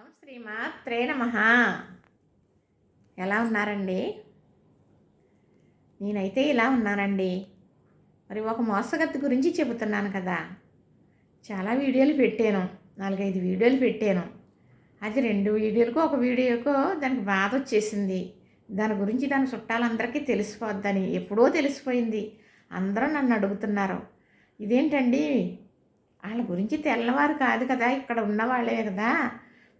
ఓం శ్రీమాత్రే నమ. ఎలా ఉన్నారండి? నేనైతే ఇలా ఉన్నానండి. మరి ఒక మోసగత్తు గురించి చెబుతున్నాను కదా. చాలా వీడియోలు పెట్టాను. నాలుగైదు వీడియోలు పెట్టాను. అది రెండు వీడియోలకు ఒక వీడియోకు దానికి బాధ వచ్చేసింది. దాని గురించి దాని చుట్టాలందరికీ తెలిసిపోద్దని ఎప్పుడో తెలిసిపోయింది. అందరూ నన్ను అడుగుతున్నారు. ఇదేంటండి? వాళ్ళ గురించి తెల్లవారు కాదు కదా ఇక్కడ ఉన్నవాళ్ళే కదా.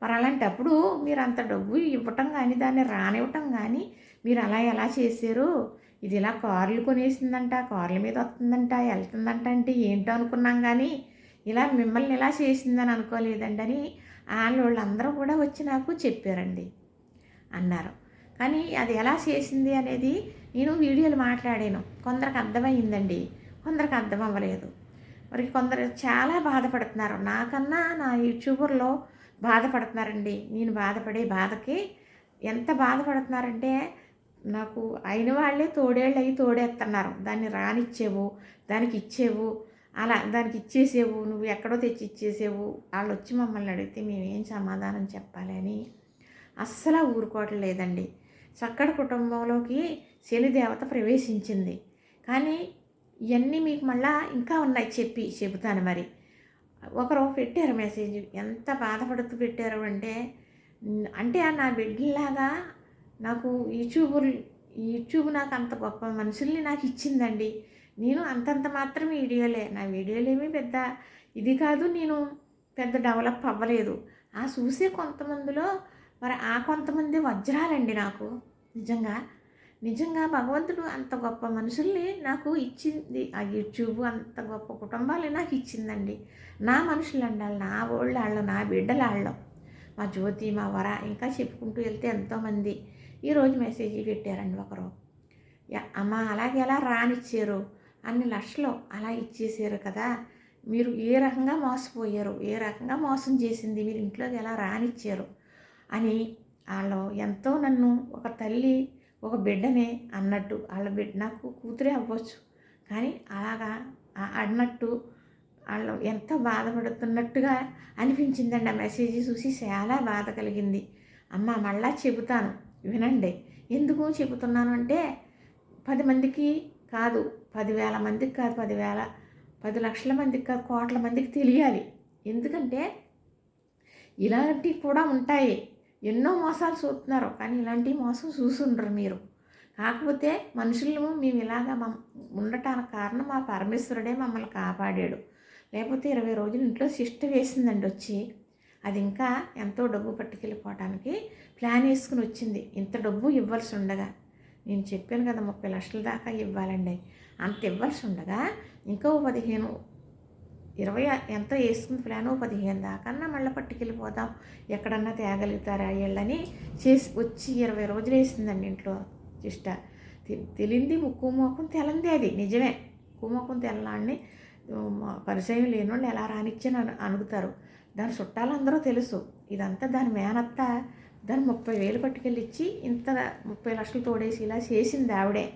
మరి అలాంటప్పుడు మీరు అంత డబ్బు ఇవ్వటం కానీ దాన్ని రానివ్వటం కానీ మీరు అలా ఎలా చేశారు? ఇది ఇలా కార్లు కొనేసిందంట కార్ల మీద వస్తుందంట వెళ్తుందంట అంటే ఏంటో అనుకున్నాం కానీ ఇలా మిమ్మల్ని ఇలా చేసిందని అనుకోలేదండి అని వాళ్ళ వాళ్ళందరూ కూడా వచ్చి నాకు చెప్పారండి అన్నారు. కానీ అది ఎలా చేసింది అనేది నేను వీడియోలు మాట్లాడాను. కొందరికి అర్థమైందండి కొందరికి అర్థం అవ్వలేదు మరి కొందరు చాలా బాధపడుతున్నారు. నాకన్నా నా యూట్యూబర్లో బాధపడుతున్నారండి. నేను బాధపడే బాధకి ఎంత బాధపడుతున్నారంటే నాకు అయిన వాళ్ళే తోడేళ్ళు అయ్యి తోడేస్తున్నారు దాన్ని రానిచ్చేవు దానికి ఇచ్చేవు అలా దానికి ఇచ్చేసేవు నువ్వు ఎక్కడో తెచ్చి ఇచ్చేసేవు. వాళ్ళు వచ్చి మమ్మల్ని అడిగితే మేమేం సమాధానం చెప్పాలి అని అస్సలు ఊరుకోవట్లేదండి చక్కటి కుటుంబంలోకి శనిదేవత ప్రవేశించింది. కానీ ఇవన్నీ మీకు మళ్ళా ఇంకా ఉన్నాయి చెప్పి చెబుతాను మరి. ఒకరు పెట్టారు మెసేజ్ ఎంత బాధపడుతూ పెట్టారు అంటే అంటే నా బిడ్డలాగా నాకు యూట్యూబ్ యూట్యూబ్ నాకు అంత గొప్ప మనుషుల్ని నాకు ఇచ్చిందండి. నేను అంతంత మాత్రం వీడియోలే. నా వీడియోలేమీ పెద్ద ఇది కాదు నేను పెద్ద డెవలప్ అవ్వలేదు. ఆ చూసే కొంతమందిలో మరి ఆ కొంతమంది వజ్రాలండి నాకు. నిజంగా నిజంగా భగవంతుడు అంత గొప్ప మనుషుల్ని నాకు ఇచ్చింది. ఆ యూట్యూబ్ అంత గొప్ప కుటుంబాలే నాకు ఇచ్చిందండి. నా మనుషులు అండాలి నా ఓళ్ళు వాళ్ళు నా బిడ్డలు వాళ్ళు మా జ్యోతి మా వర ఇంకా చెప్పుకుంటూ వెళ్తే ఎంతోమంది ఈరోజు మెసేజ్ పెట్టారండి ఒకరు. యా అమ్మ అలాగే ఎలా రానిచ్చారు? అన్ని లక్షలు అలా ఇచ్చేసారు కదా. మీరు ఏ రకంగా మోసపోయారు? ఏ రకంగా మోసం చేసింది? మీరు ఇంట్లోకి ఎలా రానిచ్చారు? అని వాళ్ళు ఎంతో నన్ను ఒక తల్లి ఒక బిడ్డనే అన్నట్టు వాళ్ళ బిడ్డ నాకు కూతురే అవ్వచ్చు. కానీ అలాగా అన్నట్టు వాళ్ళు ఎంత బాధపడుతున్నట్టుగా అనిపించిందండి ఆ మెసేజ్ చూసి చాలా బాధ కలిగింది. అమ్మ మళ్ళా చెబుతాను. వినండి. ఎందుకు చెబుతున్నాను అంటే పది మందికి కాదు పదివేల మందికి కాదు పదివేల పది లక్షల మందికి కాదు కోట్ల మందికి తెలియాలి. ఎందుకంటే ఇలాంటివి కూడా ఉంటాయి. ఎన్నో మోసాలు చూస్తున్నారు కానీ ఇలాంటి మోసం చూసుండ్రు మీరు. కాకపోతే మనుషులను మేము ఇలాగా మమ్ ఉండటానికి కారణం మా పరమేశ్వరుడే మమ్మల్ని కాపాడాడు. లేకపోతే ఇరవై రోజులు ఇంట్లో శిష్ట వేసిందండి వచ్చి. అది ఇంకా ఎంతో డబ్బు పట్టుకెళ్ళిపోవటానికి ప్లాన్ వేసుకుని వచ్చింది. ఇంత డబ్బు ఇవ్వాల్సి ఉండగా. నేను చెప్పాను కదా ముప్పై లక్షల దాకా ఇవ్వాలండి. అంత ఇవ్వాల్సి ఉండగా ఇంకో పదిహేను ఇరవై ఎంతో వేసుకుని ప్లాన్ పదిహేను దాకన్నా మళ్ళీ పట్టుకెళ్ళిపోదాం. ఎక్కడన్నా తేగలుగుతారా వీళ్ళని? చేసి వచ్చి ఇరవై రోజులు వేసిందండి ఇంట్లో చిష్ట తెలింది ముక్కు మోకం తెలంది అది నిజమే. ముక్కు మోకం తెల్లాన్ని పరిచయం లేని ఎలా రానిచ్చని అను అనుగుతారు. దాని చుట్టాలందరూ తెలుసు. ఇదంతా దాని మేనత్త. దాన్ని ముప్పై వేలు పట్టుకెళ్ళి ఇచ్చి ఇంత ముప్పై లక్షలు తోడేసి ఇలా చేసింది ఆవిడే.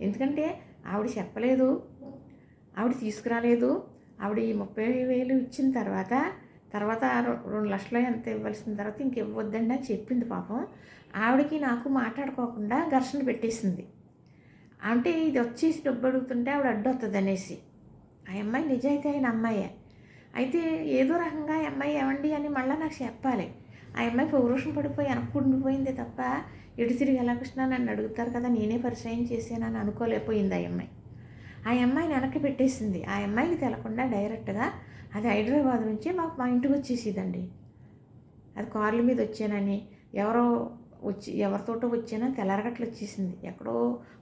ఎందుకంటే ఆవిడ చెప్పలేదు. ఆవిడ తీసుకురాలేదు. ఆవిడ ఈ ముప్పై వేలు ఇచ్చిన తర్వాత తర్వాత రెండు లక్షలు ఎంత ఇవ్వాల్సిన తర్వాత ఇంక ఇవ్వద్దండి అని చెప్పింది పాపం. ఆవిడకి నాకు మాట్లాడుకోకుండా ఘర్షణ పెట్టేసింది. అంటే ఇది వచ్చేసి డబ్బు అడుగుతుంటే ఆవిడ అడ్డు వస్తుంది అనేసి. ఆ అమ్మాయి నిజాయితీ అయిన అమ్మాయే. అయితే ఏదో రకంగా ఈ అమ్మాయి ఏమండి అని మళ్ళీ నాకు చెప్పాలి. ఆ అమ్మాయి పౌరుషం పడిపోయి అనుకుండిపోయింది తప్ప ఎటు తిరిగి ఎలా కృష్ణ నన్ను అడుగుతారు కదా నేనే పరిచయం చేశానని అనుకోలేకపోయింది ఆ అమ్మాయి. ఆ అమ్మాయిని వెనక్కి పెట్టేసింది. ఆ అమ్మాయికి తెలకుండా డైరెక్ట్గా అది హైదరాబాద్ నుంచి మాకు మా ఇంటికి వచ్చేసేదండి. అది కార్ల మీద వచ్చానని ఎవరో వచ్చి ఎవరితోటో వచ్చానో తెల్లరగట్లు వచ్చేసింది. ఎక్కడో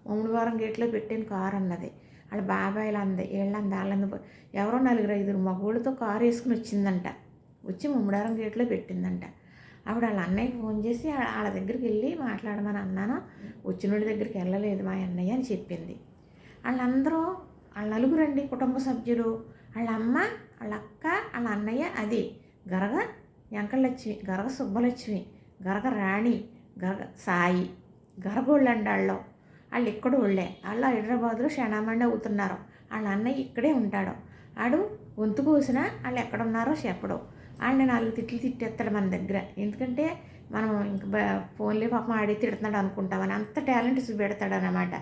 మామిడివారం గేట్లో పెట్టాను కారు అన్నది. వాళ్ళ బాబాయిలు అంది వీళ్ళంది వాళ్ళంది ఎవరో నలుగురు ఐదుగురు మగోళ్ళతో కారు వేసుకుని వచ్చిందంట. వచ్చి ముమ్మడారం గేట్లో పెట్టిందంట. అప్పుడు వాళ్ళ అన్నయ్యకి ఫోన్ చేసి వాళ్ళ దగ్గరికి వెళ్ళి మాట్లాడమని అన్నాను. వచ్చినోడి దగ్గరికి వెళ్ళలేదు మా అన్నయ్య అని చెప్పింది. వాళ్ళందరూ వాళ్ళ నలుగురండి కుటుంబ సభ్యులు. వాళ్ళ అమ్మ వాళ్ళ అక్క వాళ్ళ అన్నయ్య అది. గరగ వెంకటలక్ష్మి గరగ సుబ్బలక్ష్మి గరగ రాణి గరగ సాయి గరగోళ్ళండి వాళ్ళు. వాళ్ళు ఇక్కడ వాళ్ళే. వాళ్ళు హైదరాబాద్లో క్షణామండి అవుతున్నారు. వాళ్ళ అన్నయ్య ఇక్కడే ఉంటాడు. ఆడు గొంతు కోసినా వాళ్ళు ఎక్కడున్నారో చెప్పడు. వాళ్ళని నాలుగు తిట్లు తిట్టేస్తాడు మన దగ్గర. ఎందుకంటే మనం ఇంక ఫోన్లే పాపం ఆడి తిడుతున్నాడు అనుకుంటామని అంత టాలెంట్ చూపెడతాడు అనమాట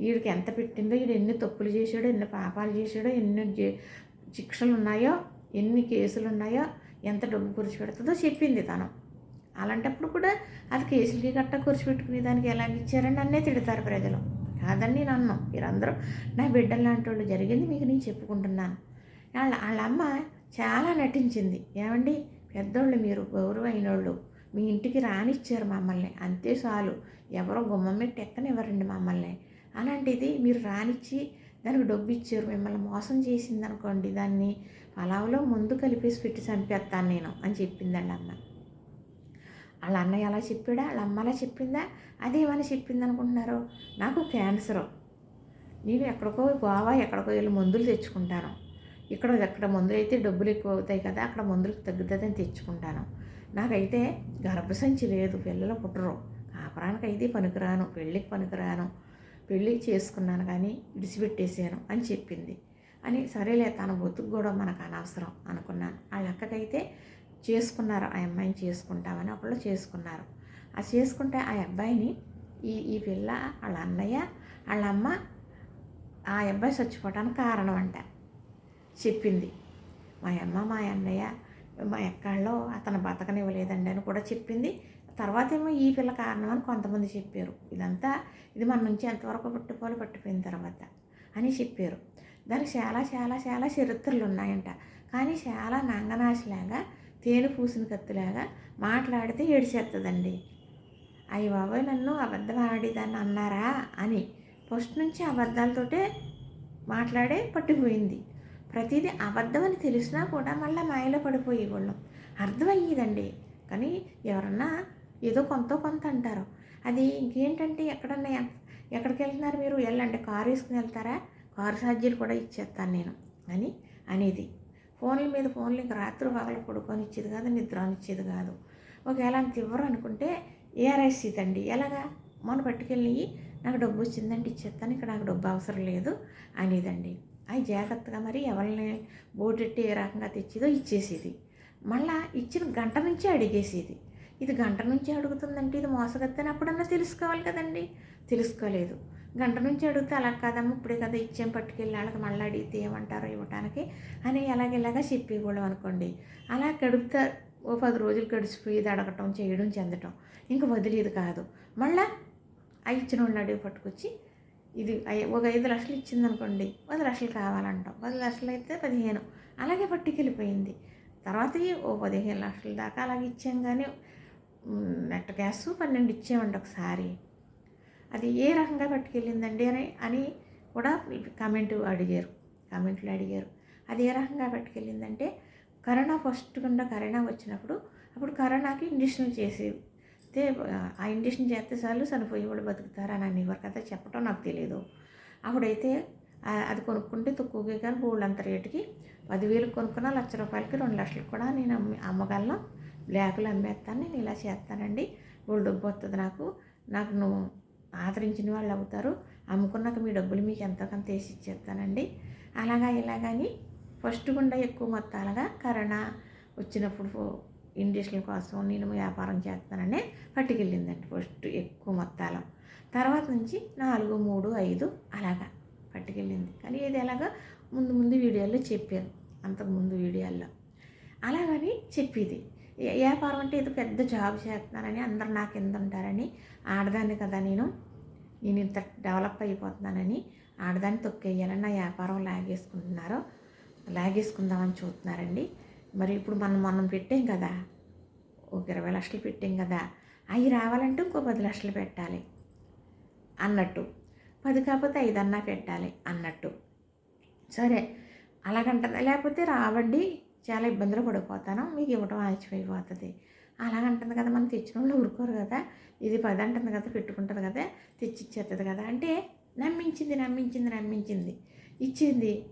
వీడికి ఎంత పెట్టిందో వీడు ఎన్ని తప్పులు చేశాడో ఎన్ని పాపాలు చేశాడో ఎన్ని జే- శిక్షలు ఉన్నాయో ఎన్ని కేసులు ఉన్నాయో ఎంత డబ్బు ఖర్చు పెడుతుందో చెప్పింది తను. అలాంటప్పుడు కూడా అది కేసులకి గట్ట ఖర్చు పెట్టుకునే దానికి ఎలా ఇచ్చారని నన్నే తిడతారు ప్రజలు. కాదని నేను అన్నాం మీరందరూ నా బిడ్డలు లాంటి వాళ్ళు జరిగింది మీకు నేను చెప్పుకుంటున్నాను. వాళ్ళ వాళ్ళ అమ్మ చాలా నటించింది. ఏమండి? పెద్దోళ్ళు మీరు గౌరవమైన వాళ్ళు మీ ఇంటికి రానిచ్చారు మమ్మల్ని. అంతే చాలు. ఎవరో గుమ్మం పెట్టి ఎక్కనివ్వరండి మమ్మల్ని. అలాంటిది మీరు రానిచ్చి దానికి డబ్బు ఇచ్చారు మిమ్మల్ని మోసం చేసింది అనుకోండి దాన్ని పలావులో ముందు కలిపేసి పెట్టి చంపేస్తాను నేను అని చెప్పిందండి అమ్మ. వాళ్ళ అన్నయ్య అలా చెప్పాడా? వాళ్ళ అమ్మ అలా చెప్పిందా? అదేమని చెప్పింది అనుకుంటున్నారు నాకు క్యాన్సరు. నేను ఎక్కడికో గోవా ఎక్కడికో వెళ్ళి మందులు తెచ్చుకుంటాను. ఇక్కడ ఎక్కడ మందులు అయితే డబ్బులు ఎక్కువ అవుతాయి కదా అక్కడ మందులకు తగ్గుతుందని తెచ్చుకుంటాను. నాకైతే గర్భసంచి లేదు పిల్లలు పుట్టరు. కాపురానికి అయితే పనికిరాను పెళ్ళికి పనికిరాను. పెళ్ళి చేసుకున్నాను కానీ విడిచిపెట్టేసాను అని చెప్పింది. అని సరేలే తన బతుకు కూడా మనకు అనవసరం అనుకున్నాను. వాళ్ళ అక్కకైతే చేసుకున్నారు ఆ అమ్మాయిని చేసుకుంటామని ఒకళ్ళు చేసుకున్నారు. ఆ చేసుకుంటే ఆ అబ్బాయిని ఈ ఈ పిల్ల వాళ్ళ అన్నయ్య వాళ్ళ అమ్మ ఆ అబ్బాయి చచ్చిపోవటానికి కారణం అంట చెప్పింది. మా అమ్మ మా అన్నయ్య మా ఎక్కడలో అతను బతకనివ్వలేదండి అని కూడా చెప్పింది. తర్వాత ఏమో ఈ పిల్ల కారణం అని కొంతమంది చెప్పారు. ఇదంతా ఇది మన నుంచి ఎంతవరకు పుట్టుకోలు పట్టిపోయిన తర్వాత అని చెప్పారు. దానికి చాలా చాలా చాలా చరిత్రలు ఉన్నాయంట. కానీ చాలా నంగనాశలాగా తేను పూసిన కత్తిలాగా మాట్లాడితే ఏడిచేస్తుందండి అయ్యి బాబాయ్ నన్ను అబద్ధం ఆడేదాన్ని అన్నారా అని ఫస్ట్ నుంచి అబద్ధాలతోటే మాట్లాడే పట్టిపోయింది. ప్రతిదీ అబద్ధం అని తెలిసినా కూడా మళ్ళీ మాయలో పడిపోయేవాళ్ళం అర్థమయ్యేదండి. కానీ ఎవరన్నా ఏదో కొంత కొంత అంటారు. అది ఇంకేంటంటే ఎక్కడన్నా ఎక్కడికి వెళ్తున్నారు మీరు? వెళ్ళండి. కారు వేసుకుని వెళ్తారా? కారు ఛార్జీలు కూడా ఇచ్చేస్తాను నేను. అని అనేది. ఫోన్ల మీద ఫోన్లు ఇంక రాత్రి పగలు పడుకొని ఇచ్చేది కాదు నిద్ర ఇచ్చేది కాదు. ఒకవేళ అంత ఇవ్వరు అనుకుంటే ఏఆర్ఎస్ ఇదండి. ఎలాగా? మొన్న పట్టుకెళ్ళి నాకు డబ్బు వచ్చిందంటే ఇచ్చేస్తాను. ఇక్కడ నాకు డబ్బు అవసరం లేదు అనేదండి. అవి జాగ్రత్తగా మరి ఎవరిని బోటెట్టి ఏ రకంగా తెచ్చేదో ఇచ్చేసేది. మళ్ళా ఇచ్చిన గంట నుంచి అడిగేసేది. ఇది గంట నుంచి అడుగుతుందంటే ఇది మోసగత్తని అప్పుడన్నా తెలుసుకోవాలి కదండి? తెలుసుకోలేదు. గంట నుంచి అడిగితే అలా కాదమ్మ ఇప్పుడే కదా ఇచ్చాం పట్టుకెళ్ళి వాళ్ళకి మళ్ళీ అడిగితే ఏమంటారో ఇవ్వటానికి అని ఎలాగెలాగా చెప్పేవాళ్ళం అనుకోండి. అలా గడుపుతా ఓ పది రోజులు గడిచిపోయేది అడగటం చేయడం చెందటం ఇంకా వదిలేదు కాదు. మళ్ళా ఆ ఇచ్చిన వాళ్ళని అడిగి పట్టుకొచ్చి ఇది ఒక ఐదు లక్షలు ఇచ్చిందనుకోండి పది లక్షలు కావాలంటాం. పది లక్షలు అయితే పదిహేను. అలాగే పట్టుకెళ్ళిపోయింది. తర్వాత ఓ పదిహేను లక్షల దాకా అలాగే ఇచ్చాం కానీ నెట్ గ్యాస్ పన్నెండు ఇచ్చామండి ఒకసారి. అది ఏ రకంగా పట్టుకెళ్ళిందండి అని అని కూడా కామెంట్ అడిగారు. కామెంట్లు అడిగారు. అది ఏ రకంగా పట్టుకెళ్ళిందంటే కరోనా ఫస్ట్ కుండా కరోనా వచ్చినప్పుడు అప్పుడు కరోనాకి ఇంజక్షన్లు చేసేవి. అయితే ఆ ఇంజక్షన్ చేస్తే చాలు చనిపోయేవాళ్ళు బతుకుతారని అనేవారు కదా చెప్పటం నాకు తెలియదు అప్పుడైతే అది కొనుక్కుంటే తక్కువగా కానీ బోల్డ్ అంత రేటుకి పదివేలు కొనుక్కున్న లక్ష రూపాయలకి రెండు లక్షలకు కూడా నేను అమ్మి అమ్మగలను. బ్లాకులు అమ్మేస్తాను నేను ఇలా చేస్తానండి. బోల్డ్ డబ్బు వస్తుంది నాకు. నాకు నువ్వు ఆదరించిన వాళ్ళు అవుతారు. అమ్ముకున్నాక మీ డబ్బులు మీకు ఎంతో కొంత వేసి ఇచ్చేస్తానండి. అలాగా ఇలాగని ఫస్ట్ గుండా ఎక్కువ మొత్తాలుగా కరోనా వచ్చినప్పుడు ఇండస్ట్రీల కోసం నేను వ్యాపారం చేస్తానని పట్టుకెళ్ళిందండి ఫస్ట్ ఎక్కువ మొత్తాలు. తర్వాత నుంచి నాలుగు మూడు ఐదు అలాగా పట్టుకెళ్ళింది. కానీ ఇది ఎలాగా ముందు ముందు వీడియోల్లో చెప్పాను అంతకు ముందు వీడియోల్లో. అలాగని చెప్పేది. వ్యాపారం అంటే ఏదో పెద్ద జాబ్ చేస్తున్నానని అందరు నాకు కింద ఉంటారని ఆడదాన్ని కదా నేను నేను ఇంత డెవలప్ అయిపోతున్నానని ఆడదాన్ని తొక్కేయాలని నా వ్యాపారం లాగేసుకుంటున్నారు లాగేసుకుందామని చూస్తున్నారండి. మరి ఇప్పుడు మనం మనం పెట్టాం కదా. ఒక ఇరవై లక్షలు పెట్టాం కదా. అవి రావాలంటే ఇంకో పది లక్షలు పెట్టాలి అన్నట్టు. పది కాకపోతే ఐదన్నా పెట్టాలి అన్నట్టు. సరే అలాగంటుంది? లేకపోతే రావండి చాలా ఇబ్బందులు పడిపోతాను మీకు ఇవ్వటం ఆలస్యమైపోతుంది అలాగంటుంది కదా మనం తెచ్చిన వాళ్ళు ఊరుకోరు కదా. ఇది పది అంటుంది కదా పెట్టుకుంటుంది కదా తెచ్చిచ్చేస్తుంది కదా. అంటే నమ్మించింది నమ్మించింది నమ్మించింది. ఇచ్చింది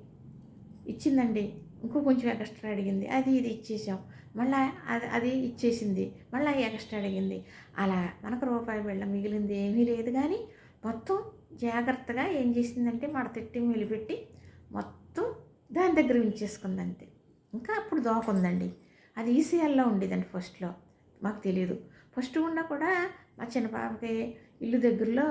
ఇచ్చిందండి. ఇంకో కొంచెం ఎక్స్ట్రా అడిగింది. అది ఇది ఇచ్చేసాం మళ్ళీ అది అది ఇచ్చేసింది. మళ్ళీ ఎక్స్ట్రా అడిగింది. అలా మనకు రూపాయి బిళ్ళ మిగిలింది ఏమీ లేదు కానీ మొత్తం జాగ్రత్తగా ఏం చేసిందంటే మడతెట్టి మిలిపెట్టి మొత్తం దాని దగ్గర ఉంచేసుకుంది అంతే ఇంకా అప్పుడు దోకుందండి అది ఈసీఎల్లో ఉండేదండి ఫస్ట్లో మాకు తెలియదు ఫస్ట్ ఉన్నా కూడా మా చిన్న పాపకి ఇల్లు దగ్గరలో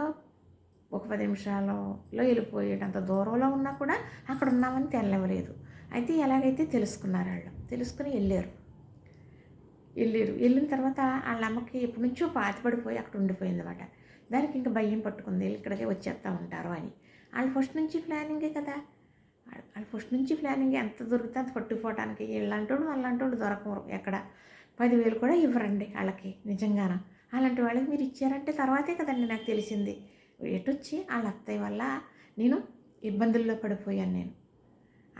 ఒక పది నిమిషాలలో వెళ్ళిపోయేటంత దూరంలో ఉన్నా కూడా అక్కడ ఉన్నామని తెల్లవలేదు. అయితే ఎలాగైతే తెలుసుకున్నారు వాళ్ళు తెలుసుకుని వెళ్ళారు వెళ్ళారు వెళ్ళిన తర్వాత వాళ్ళ అమ్మకి ఎప్పటి నుంచో పాతిపడిపోయి అక్కడ ఉండిపోయింది అనమాట దానికి ఇంకా భయం పట్టుకుంది. ఇక్కడికే వచ్చేస్తూ ఉంటారు అని. వాళ్ళు ఫస్ట్ నుంచి ప్లానింగే కదా. వాళ్ళు ఫస్ట్ నుంచి ప్లానింగ్. ఎంత దొరికితే అంత పట్టుకుపోవటానికి వీళ్ళంటోడు వాళ్ళంటోడు దొరకరు ఎక్కడ. పదివేలు కూడా ఇవ్వరండి వాళ్ళకి నిజంగాన. అలాంటి వాళ్ళకి మీరు ఇచ్చారంటే తర్వాతే కదండి నాకు తెలిసింది. ఎటొచ్చి వాళ్ళ అత్తయ్య వల్ల నేను ఇబ్బందుల్లో పడిపోయాను నేను.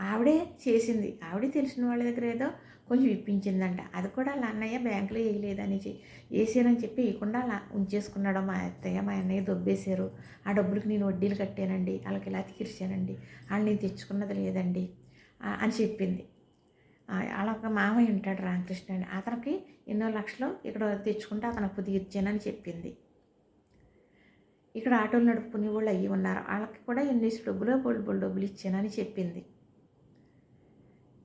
ఆవిడే చేసింది. ఆవిడే తెలిసిన వాళ్ళ దగ్గర ఏదో కొంచెం ఇప్పించిందంట. అది కూడా వాళ్ళ అన్నయ్య బ్యాంకులో వేయలేదని వేసానని చెప్పి వేయకుండా అలా ఉంచేసుకున్నాడు మా అత్తయ్య. మా అన్నయ్య దొబ్బేశారు. ఆ డబ్బులకి నేను వడ్డీలు కట్టానండి. వాళ్ళకి ఇలా తీర్చానండి. వాళ్ళు నేను తెచ్చుకున్నది లేదండి. అని చెప్పింది. అలా ఒక మామయ్య ఉంటాడు రామకృష్ణ అండి అతనికి ఎన్నో లక్షలు ఇక్కడ తెచ్చుకుంటే అతను అప్పు తీర్చానని చెప్పింది. ఇక్కడ ఆటోలు నడుపుకునే వాళ్ళు అయ్యి ఉన్నారు. వాళ్ళకి కూడా ఎన్ని డబ్బులు బోల్డ్ బోల్డ్ డబ్బులు ఇచ్చానని చెప్పింది.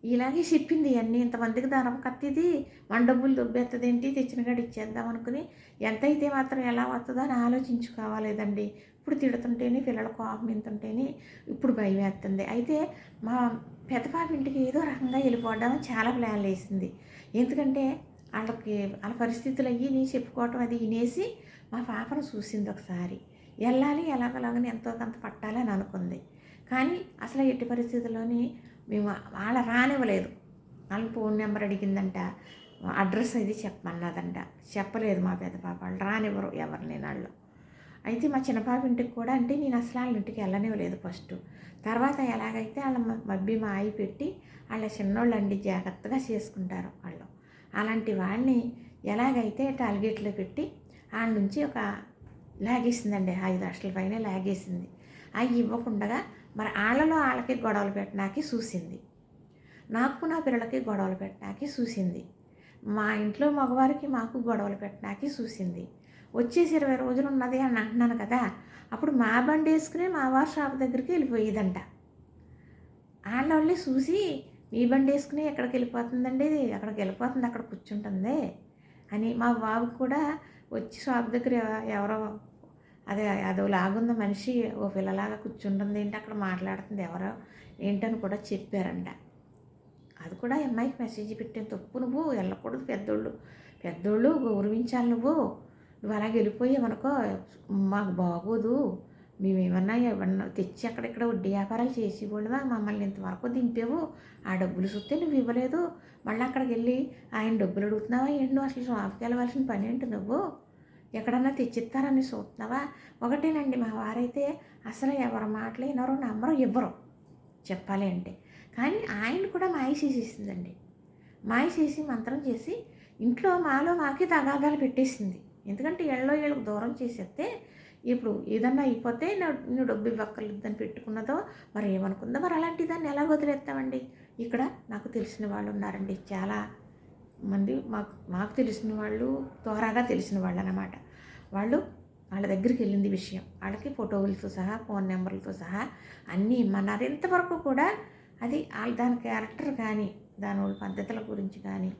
ఇలాగే చెప్పింది అన్నీ ఇంతమందికి దారం కత్తిది మన డబ్బులు దుబ్బెత్తది ఏంటి తెచ్చిన గడి ఇచ్చేద్దాం అనుకుని ఎంత అయితే మాత్రం ఎలా వస్తుందో అని ఆలోచించుకోవాలేదండి. ఇప్పుడు తిడుతుంటేనే పిల్లల కోపం ఇంతుంటేనే ఇప్పుడు భయం వేస్తుంది అయితే మా పెద్దపాప ఇంటికి ఏదో రకంగా వెళ్ళిపోవడం చాలా ప్లాన్లు వేసింది. ఎందుకంటే వాళ్ళకి వాళ్ళ పరిస్థితులు అయ్యి నేను చెప్పుకోవటం అది వినేసి మా పాపను చూసింది ఒకసారి. వెళ్ళాలి ఎలాగలాగని ఎంతో కొంత పట్టాలని అనుకుంది. కానీ అసలు ఎట్టి పరిస్థితుల్లోని మేము వాళ్ళ రానివ్వలేదు. వాళ్ళ ఫోన్ నెంబర్ అడిగిందంట. అడ్రస్ అది చెప్పమన్నదంట. చెప్పలేదు మా పెద్ద పాప. వాళ్ళు రానివ్వరు ఎవరిని వాళ్ళు. అయితే మా చిన్నపాప ఇంటికి కూడా అంటే నేను అసలు వాళ్ళ ఇంటికి వెళ్ళనివ్వలేదు ఫస్ట్. తర్వాత ఎలాగైతే వాళ్ళ మబ్బి మా ఆయి పెట్టి వాళ్ళ చిన్నోళ్ళు అండి జాగ్రత్తగా చేసుకుంటారు వాళ్ళు. అలాంటి వాళ్ళని ఎలాగైతే టార్గెట్లో పెట్టి వాళ్ళ నుంచి ఒక లాగేసిందండి ఐదు లక్షల పైన లాగేసింది. అవి ఇవ్వకుండా మరి వాళ్ళలో వాళ్ళకి గొడవలు పెట్టడానికి చూసింది. నాకు నా పిల్లలకి గొడవలు పెట్టడానికి చూసింది. మా ఇంట్లో మగవారికి మాకు గొడవలు పెట్టడానికి చూసింది. వచ్చేసి ఇరవై రోజులు ఉన్నది అని అంటున్నాను కదా అప్పుడు మా బండి వేసుకుని మా వారి షాప్ దగ్గరికి వెళ్ళిపోయేదంట. వాళ్ళ చూసి మీ బండి వేసుకుని ఎక్కడికి వెళ్ళిపోతుందండి? అక్కడికి వెళ్ళిపోతుంది అక్కడ కూర్చుంటుంది అని మా బాబు కూడా వచ్చి షాప్ దగ్గర ఎవరో అదే అదో లాగున్న మనిషి ఓ పిల్లలాగా కూర్చుంటుంది ఏంటి అక్కడ మాట్లాడుతుంది ఎవరో ఏంటని కూడా చెప్పారంట. అది కూడా అమ్మాయికి మెసేజ్ పెట్టాను తప్పు నువ్వు వెళ్ళకూడదు పెద్దోళ్ళు. పెద్దోళ్ళు గౌరవించాలి నువ్వు. నువ్వు అలాగే వెళ్ళిపోయావనుకో మాకు బాగోదు. మేమేమన్నా ఏమన్నా తెచ్చి అక్కడిక్కడ వడ్డీ వ్యాపారాలు చేసి ఇవ్వడమా మమ్మల్ని ఇంతవరకు దింపేవు. ఆ డబ్బులు చూస్తే నువ్వు ఇవ్వలేదు. మళ్ళీ అక్కడికి వెళ్ళి ఆయన డబ్బులు అడుగుతున్నావా? ఏంటి నువ్వు అసలు షాప్కి వెళ్ళవలసిన పని ఏంటి నువ్వు? ఎక్కడన్నా తెచ్చిస్తారని చూస్తున్నావా? ఒకటేనండి మా వారైతే అసలు ఎవరి మాటలు వినరు నమ్మరు ఇవ్వరు. చెప్పాలి అంటే. కానీ ఆయన కూడా మాయ చేసేసిందండి. మాయ చేసి మంత్రం చేసి ఇంట్లో మాలో మాకే తగాదాలు పెట్టేసింది. ఎందుకంటే ఎళ్ళో ఏళ్ళకు దూరం చేసేస్తే ఇప్పుడు ఏదన్నా అయిపోతే నువ్వు డబ్బు ఇవ్వక్కర్లేదని పెట్టుకున్నదో మరి ఏమనుకుందో మరి అలాంటి దాన్ని ఎలా వదిలేస్తామండి? ఇక్కడ నాకు తెలిసిన వాళ్ళు ఉన్నారండి చాలా మంది మాకు మాకు తెలిసిన వాళ్ళు త్వరగా తెలిసిన వాళ్ళు అనమాట వాళ్ళు వాళ్ళ దగ్గరికి వెళ్ళింది విషయం. వాళ్ళకి ఫోటోలతో సహా ఫోన్ నెంబర్లతో సహా అన్నీ ఇమ్మన్నారు. ఇంతవరకు కూడా అది వాళ్ళ దాని క్యారెక్టర్ కానీ దాని పద్ధతుల గురించి కానీ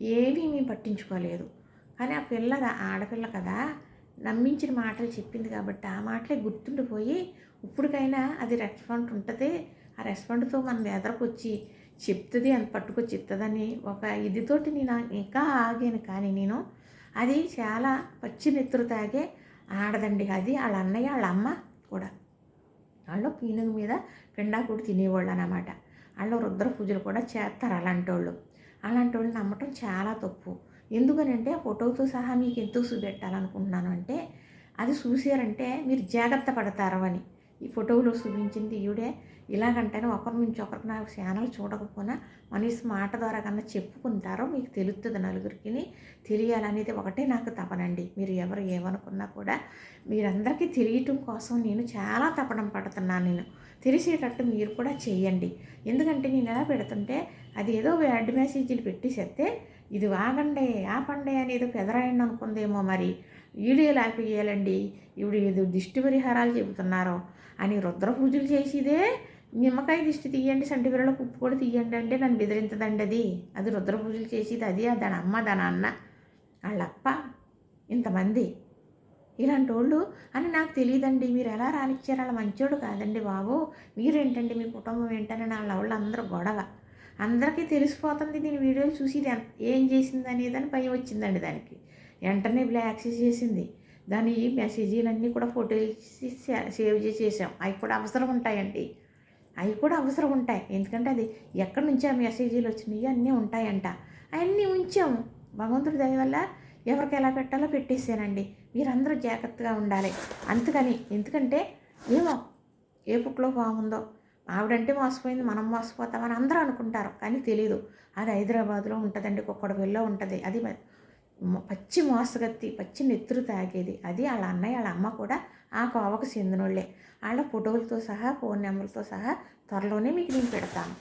ఏమీ మేము పట్టించుకోలేదు. కానీ ఆ పిల్ల ఆడపిల్ల కదా నమ్మించిన మాటలు చెప్పింది కాబట్టి ఆ మాటలే గుర్తుండిపోయి ఇప్పటికైనా అది రెస్పాండ్ ఉంటుంది. ఆ రెస్పాండ్తో మనం ఎదరకొచ్చి చెప్తుంది అని పట్టుకొచ్చి చెప్తుందని ఒక ఇదితోటి నేను ఇంకా ఆగాను. కానీ నేను అది చాలా పచ్చి నెత్తురు తాగే ఆడదండి అది. వాళ్ళ అన్నయ్య వాళ్ళ అమ్మ కూడా. వాళ్ళు పీనుగు మీద పిండా కూడా తినేవాళ్ళు అనమాట వాళ్ళు రుద్ర పూజలు కూడా చేస్తారు అలాంటి వాళ్ళు అలాంటి వాళ్ళు నమ్మటం చాలా తప్పు. ఎందుకనంటే ఆ ఫోటోతో సహా మీకు ఎందుకు చూపెట్టాలనుకుంటున్నాను అంటే అది చూసారంటే మీరు జాగ్రత్త పడతారు అని. ఈ ఫోటోలో చూపించింది ఈవిడే ఇలాగంటేనే ఒకరి నుంచి ఒకరికి నా ఛానల్ చూడకపోయినా మనిషి మాట ద్వారా కన్నా చెప్పుకుంటారో మీకు తెలుస్తుంది నలుగురికి. తెలియాలనేది ఒకటే నాకు తపనండి. మీరు ఎవరు ఏమనుకున్నా కూడా మీరందరికీ తెలియటం కోసం నేను చాలా తపనం పడుతున్నాను నేను. తెలిసేటట్టు మీరు కూడా చేయండి. ఎందుకంటే నేను ఎలా పెడుతుంటే అది ఏదో యాడ్ మెసేజీలు పెట్టేసేస్తే ఇది ఆగండి ఆపండి అనేది పెదరాయండి అనుకుందేమో మరి. వీడియోలు ఆపేయాలండి ఇప్పుడు ఏదో దిష్టి పరిహారాలు చెబుతున్నారో అని రుద్ర పూజలు చేసేదే నిమ్మకాయ దిష్టి తీయండి సంటి ఉప్పు కూడా తీయండి అంటే నన్ను బెదిరించదండి అది. అది రుద్ర పూజలు చేసేది అది దాని అమ్మ దాని అన్న వాళ్ళప్ప ఇంతమంది. ఇలాంటి వాళ్ళు అని నాకు తెలియదండి. మీరు ఎలా రానిచ్చారు? వాళ్ళ మంచోడు కాదండి బాబు. మీరేంటండి మీ కుటుంబం ఏంటని వాళ్ళ వాళ్ళు అందరూ గొడవ. అందరికీ తెలిసిపోతుంది దీని వీడియోలు చూసి ఇది ఏం చేసింది అనేది అని భయం వచ్చిందండి దానికి. వెంటనే బ్లాక్ చేసింది. దాని మెసేజీలన్నీ కూడా ఫోటోలు తీసి సేవ్ చేసేసాం. అవి కూడా అవసరం ఉంటాయండి. అవి కూడా అవసరం ఉంటాయి. ఎందుకంటే అది ఎక్కడి నుంచి ఆ మెసేజీలు వచ్చినాయి అన్నీ ఉంటాయంట. అవన్నీ ఉంచాము. భగవంతుడి దయ వల్ల ఎవరికి ఎలా పెట్టాలో పెట్టేసానండి మీరందరూ జాగ్రత్తగా ఉండాలి. అందుకని ఎందుకంటే ఏమో ఏ బుక్లో బాగుందో ఆవిడంటే మోసపోయింది మనం మోసపోతామని అందరూ అనుకుంటారు. కానీ తెలియదు అది హైదరాబాద్లో ఉంటుందండి కుక్కడపల్లిలో ఉంటుంది. అది పచ్చి మోసగత్తి పచ్చి నెత్తురు తాగేది. అది వాళ్ళ అన్నయ్య వాళ్ళ అమ్మ కూడా ఆ కోవకు చెందినోళ్ళే. వాళ్ళ ఫోటోలతో సహా ఫోన్ నెంబర్తో సహా త్వరలోనే మీకు నేను పెడతాను.